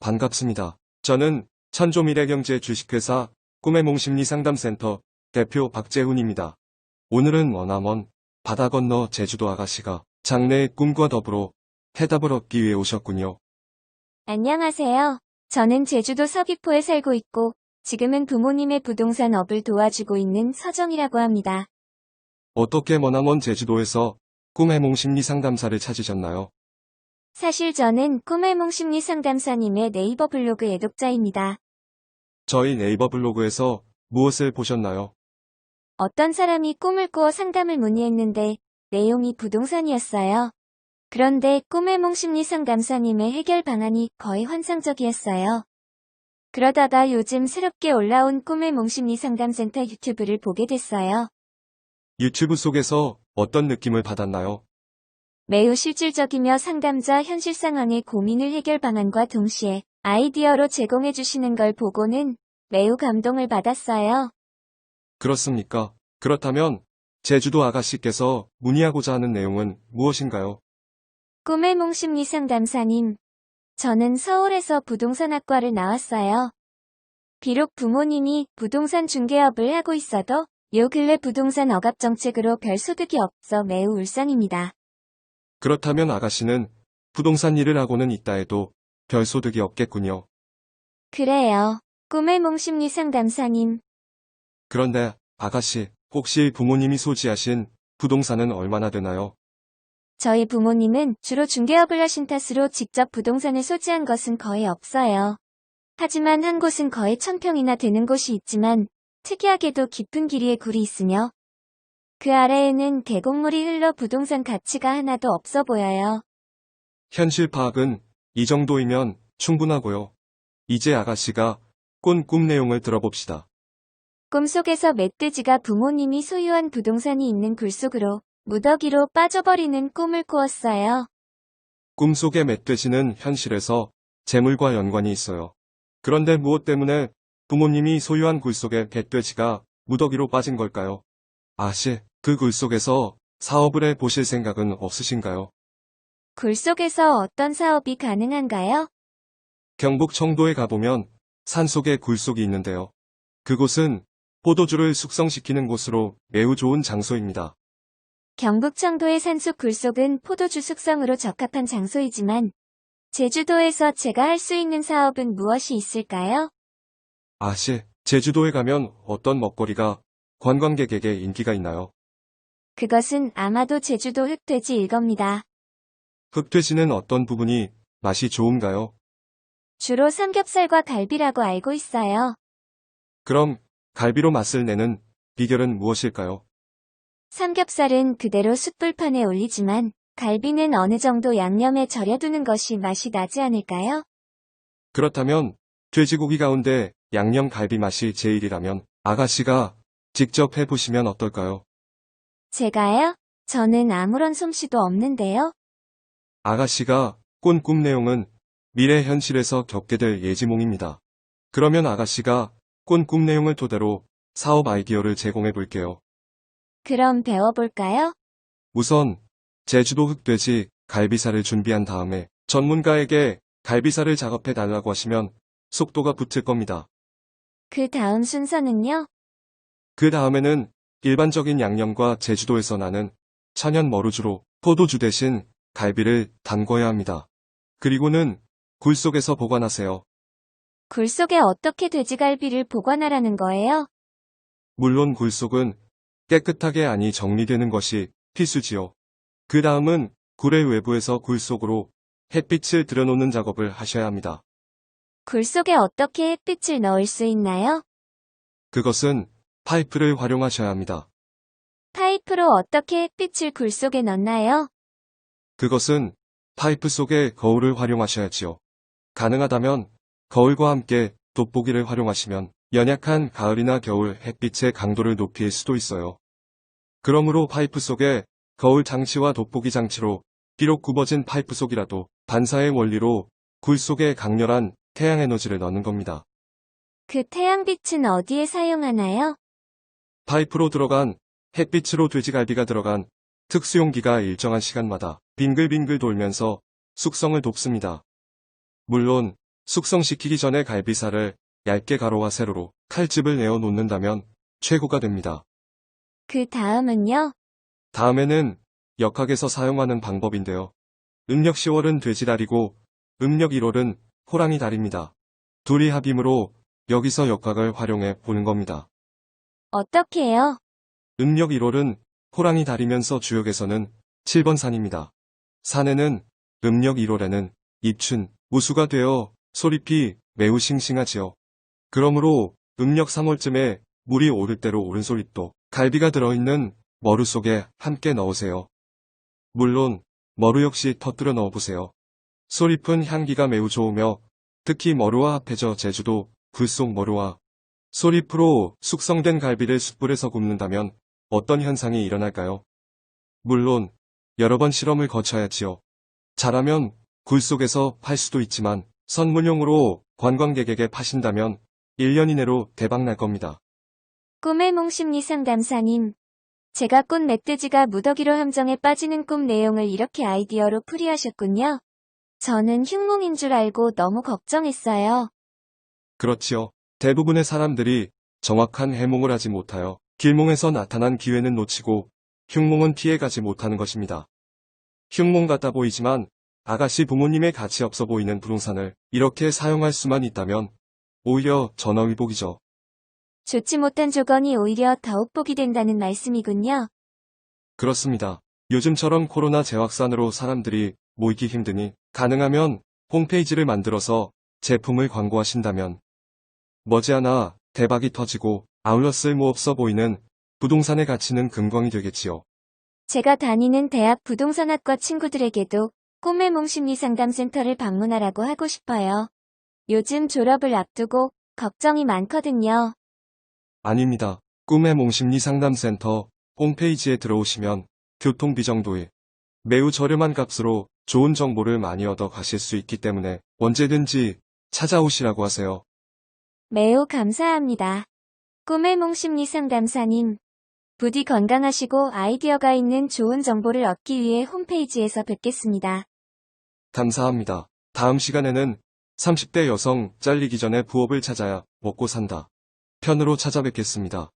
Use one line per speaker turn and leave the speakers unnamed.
반갑습니다. 저는 천조미래경제 주식회사 꿈의 몽심리 상담센터 대표 박재훈입니다. 오늘은 머나먼 바다 건너 제주도 아가씨가 장래의 꿈과 더불어 해답을 얻기 위해 오셨군요.
안녕하세요. 저는 제주도 서귀포에 살고 있고, 지금은 부모님의 부동산 업을 도와주고 있는 서정이라고 합니다.
어떻게 머나먼 제주도에서 꿈의 몽심리 상담사를 찾으셨나요?
사실 저는 꿈의몽 심리 상담사님의 네이버 블로그 애독자입니다.
저희 네이버 블로그에서 무엇을 보셨나요?
어떤 사람이 꿈을 꾸어 상담을 문의했는데 내용이 부동산이었어요. 그런데 꿈의몽 심리 상담사님의 해결 방안이 거의 환상적이었어요. 그러다가 요즘 새롭게 올라온 꿈의몽 심리 상담센터 유튜브를 보게 됐어요.
유튜브 속에서 어떤 느낌을 받았나요?
매우 실질적이며 상담자 현실 상황의 고민을 해결 방안과 동시에 아이디어로 제공해 주시는 걸 보고는 매우 감동을 받았어요.
그렇습니까? 그렇다면 제주도 아가씨께서 문의하고자 하는 내용은 무엇인가요?
꿈의 몽 심리 상담사님. 저는 서울에서 부동산학과를 나왔어요. 비록 부모님이 부동산 중개업을 하고 있어도 요 근래 부동산 억압 정책으로 별 소득이 없어 매우 울상입니다.
그렇다면 아가씨는 부동산 일을 하고는 있다 해도 별 소득이 없겠군요.
그래요. 꿈의 몽 심리 상담사님.
그런데 아가씨, 혹시 부모님이 소지하신 부동산은 얼마나 되나요?
저희 부모님은 주로 중개업을 하신 탓으로 직접 부동산을 소지한 것은 거의 없어요. 하지만 한 곳은 거의 천평이나 되는 곳이 있지만 특이하게도 깊은 길이의 굴이 있으며 그 아래에는 계곡물이 흘러 부동산 가치가 하나도 없어 보여요.
현실 파악은 이 정도이면 충분하고요. 이제 아가씨가 꾼 꿈 내용을 들어봅시다.
꿈속에서 멧돼지가 부모님이 소유한 부동산이 있는 굴 속으로 무더기로 빠져버리는 꿈을 꾸었어요.
꿈속의 멧돼지는 현실에서 재물과 연관이 있어요. 그런데 무엇 때문에 부모님이 소유한 굴 속에 멧돼지가 무더기로 빠진 걸까요? 아씨, 그 굴 속에서 사업을 해 보실 생각은 없으신가요?
굴 속에서 어떤 사업이 가능한가요?
경북 청도에 가보면 산속에 굴속이 있는데요. 그곳은 포도주를 숙성시키는 곳으로 매우 좋은 장소입니다.
경북 청도의 산속 굴속은 포도주 숙성으로 적합한 장소이지만 제주도에서 제가 할 수 있는 사업은 무엇이 있을까요?
아씨, 제주도에 가면 어떤 먹거리가 관광객에게 인기가 있나요?
그것은 아마도 제주도 흑돼지일 겁니다.
흑돼지는 어떤 부분이 맛이 좋은가요?
주로 삼겹살과 갈비라고 알고 있어요.
그럼 갈비로 맛을 내는 비결은 무엇일까요?
삼겹살은 그대로 숯불판에 올리지만 갈비는 어느 정도 양념에 절여두는 것이 맛이 나지 않을까요?
그렇다면 돼지고기 가운데 양념 갈비 맛이 제일이라면 아가씨가 직접 해보시면 어떨까요?
제가요? 저는 아무런 솜씨도 없는데요.
아가씨가 꾼꿈 내용은 미래 현실에서 겪게 될 예지몽입니다. 그러면 아가씨가 꾼꿈 내용을 토대로 사업 아이디어를 제공해 볼게요.
그럼 배워볼까요?
우선 제주도 흑돼지 갈비살을 준비한 다음에 전문가에게 갈비살을 작업해 달라고 하시면 속도가 붙을 겁니다.
그 다음 순서는요?
그 다음에는 일반적인 양념과 제주도에서 나는 천연 머루주로 포도주 대신 갈비를 담궈야 합니다. 그리고는 굴 속에서 보관하세요.
굴 속에 어떻게 돼지갈비를 보관하라는 거예요?
물론 굴 속은 깨끗하게 안이 정리되는 것이 필수지요. 그 다음은 굴의 외부에서 굴 속으로 햇빛을 들여놓는 작업을 하셔야 합니다.
굴 속에 어떻게 햇빛을 넣을 수 있나요?
그것은 파이프를 활용하셔야 합니다.
파이프로 어떻게 햇빛을 굴 속에 넣나요?
그것은 파이프 속에 거울을 활용하셔야지요. 가능하다면 거울과 함께 돋보기를 활용하시면 연약한 가을이나 겨울 햇빛의 강도를 높일 수도 있어요. 그러므로 파이프 속에 거울 장치와 돋보기 장치로 비록 굽어진 파이프 속이라도 반사의 원리로 굴 속에 강렬한 태양 에너지를 넣는 겁니다.
그 태양빛은 어디에 사용하나요?
파이프로 들어간 햇빛으로 돼지갈비가 들어간 특수용기가 일정한 시간마다 빙글빙글 돌면서 숙성을 돕습니다. 물론 숙성시키기 전에 갈비살을 얇게 가로와 세로로 칼집을 내어 놓는다면 최고가 됩니다.
그 다음은요?
다음에는 역학에서 사용하는 방법인데요. 음력 10월은 돼지다리고 음력 1월은 호랑이 다리입니다. 둘이 합임으로 여기서 역학을 활용해 보는 겁니다.
어떻게 해요?
음력 1월은 호랑이 다리면서 주역에서는 7번 산입니다. 산에는 음력 1월에는 입춘, 우수가 되어 소리피 매우 싱싱하지요. 그러므로 음력 3월쯤에 물이 오를 대로 오른 소립도 갈비가 들어있는 머루 속에 함께 넣으세요. 물론 머루 역시 터뜨려 넣어보세요. 소립은 향기가 매우 좋으며 특히 머루와 합해져 제주도 굴속 머루와 소립으로 숙성된 갈비를 숯불에서 굽는다면 어떤 현상이 일어날까요? 물론 여러 번 실험을 거쳐야지요. 잘하면 굴 속에서 팔 수도 있지만 선물용으로 관광객에게 파신다면 1년 이내로 대박 날 겁니다.
꿈의 몽심리 상담사님. 제가 꾼 멧돼지가 무더기로 함정에 빠지는 꿈 내용을 이렇게 아이디어로 풀이하셨군요. 저는 흉몽인 줄 알고 너무 걱정했어요.
그렇지요. 대부분의 사람들이 정확한 해몽을 하지 못하여 길몽에서 나타난 기회는 놓치고 흉몽은 피해가지 못하는 것입니다. 흉몽 같아 보이지만 아가씨 부모님의 가치 없어 보이는 부동산을 이렇게 사용할 수만 있다면 오히려 전화위복이죠.
좋지 못한 조건이 오히려 더욱 복이 된다는 말씀이군요.
그렇습니다. 요즘처럼 코로나 재확산으로 사람들이 모이기 힘드니 가능하면 홈페이지를 만들어서 제품을 광고하신다면 머지않아 대박이 터지고 아울러 쓸모없어 보이는 부동산의 가치는 금광이 되겠지요.
제가 다니는 대학 부동산학과 친구들에게도 꿈의 몽심리 상담센터를 방문하라고 하고 싶어요. 요즘 졸업을 앞두고 걱정이 많거든요.
아닙니다. 꿈의 몽심리 상담센터 홈페이지에 들어오시면 교통비 정도에 매우 저렴한 값으로 좋은 정보를 많이 얻어 가실 수 있기 때문에 언제든지 찾아오시라고 하세요.
매우 감사합니다. 꿈의 몽심리 상담사님. 부디 건강하시고 아이디어가 있는 좋은 정보를 얻기 위해 홈페이지에서 뵙겠습니다.
감사합니다. 다음 시간에는 30대 여성 잘리기 전에 부업을 찾아야 먹고 산다. 편으로 찾아뵙겠습니다.